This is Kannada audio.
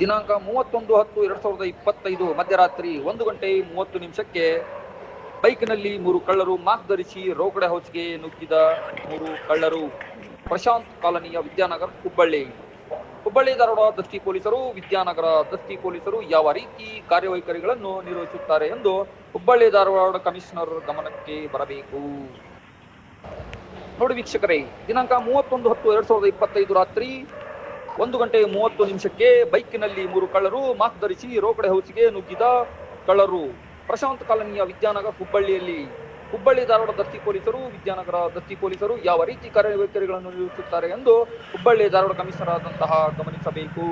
ದಿನಾಂಕ ಮೂವತ್ತೊಂದು ಹತ್ತು ಎರಡ್ ಸಾವಿರದ ಇಪ್ಪತ್ತೈದು ಮಧ್ಯರಾತ್ರಿ ಒಂದು ಗಂಟೆ ಮೂವತ್ತು ನಿಮಿಷಕ್ಕೆ ಬೈಕ್ನಲ್ಲಿ ಮೂರು ಕಳ್ಳರು ಮಾಸ್ಕ್ ಧರಿಸಿ ರೋಕಡೆ ಹೌಸ್ಗೆ ನುಗ್ಗಿದ ಮೂರು ಕಳ್ಳರು. ಪ್ರಶಾಂತ್ ಕಾಲನಿಯ ವಿದ್ಯಾನಗರ, ಹುಬ್ಬಳ್ಳಿ. ಹುಬ್ಬಳ್ಳಿ, ಧಾರವಾಡ ದಸ್ತಿ ಪೊಲೀಸರು, ವಿದ್ಯಾನಗರ ದಸ್ತಿ ಪೊಲೀಸರು ಯಾವ ರೀತಿ ಕಾರ್ಯವೈಖರಿಗಳನ್ನು ನಿರ್ವಹಿಸುತ್ತಾರೆ ಎಂದು ಹುಬ್ಬಳ್ಳಿ, ಧಾರವಾಡ ಕಮಿಷನರ್ ಗಮನಕ್ಕೆ ಬರಬೇಕು. ನೋಡಿ ವೀಕ್ಷಕರೇ, ದಿನಾಂಕ ಮೂವತ್ತೊಂದು ಹತ್ತು ಎರಡ್ ಸಾವಿರದ ಇಪ್ಪತ್ತೈದು ರಾತ್ರಿ ಒಂದು ಗಂಟೆ ಮೂವತ್ತು ನಿಮಿಷಕ್ಕೆ ಬೈಕಿನಲ್ಲಿ ಮೂರು ಕಳ್ಳರು ಮಾಸ್ಕ್ ಧರಿಸಿ ರೋಕಡೆ ಹೌಸಿಗೆ ನುಗ್ಗಿದ ಕಳ್ಳರು. ಪ್ರಶಾಂತ್ ಕಾಲನಿಯ ವಿದ್ಯಾನಗರ ಹುಬ್ಬಳ್ಳಿಯಲ್ಲಿ ಹುಬ್ಬಳ್ಳಿ ಧಾರವಾಡ ದತ್ತಿ ಪೊಲೀಸರು, ವಿದ್ಯಾನಗರ ದತ್ತಿ ಪೊಲೀಸರು ಯಾವ ರೀತಿ ಕಾರ್ಯವೈಖರಿಗಳನ್ನು ನಿರ್ವಹಿಸುತ್ತಾರೆ ಎಂದು ಹುಬ್ಬಳ್ಳಿ ಧಾರವಾಡ ಕಮಿಷನರ್ ಆದಂತಹ ಗಮನಿಸಬೇಕು.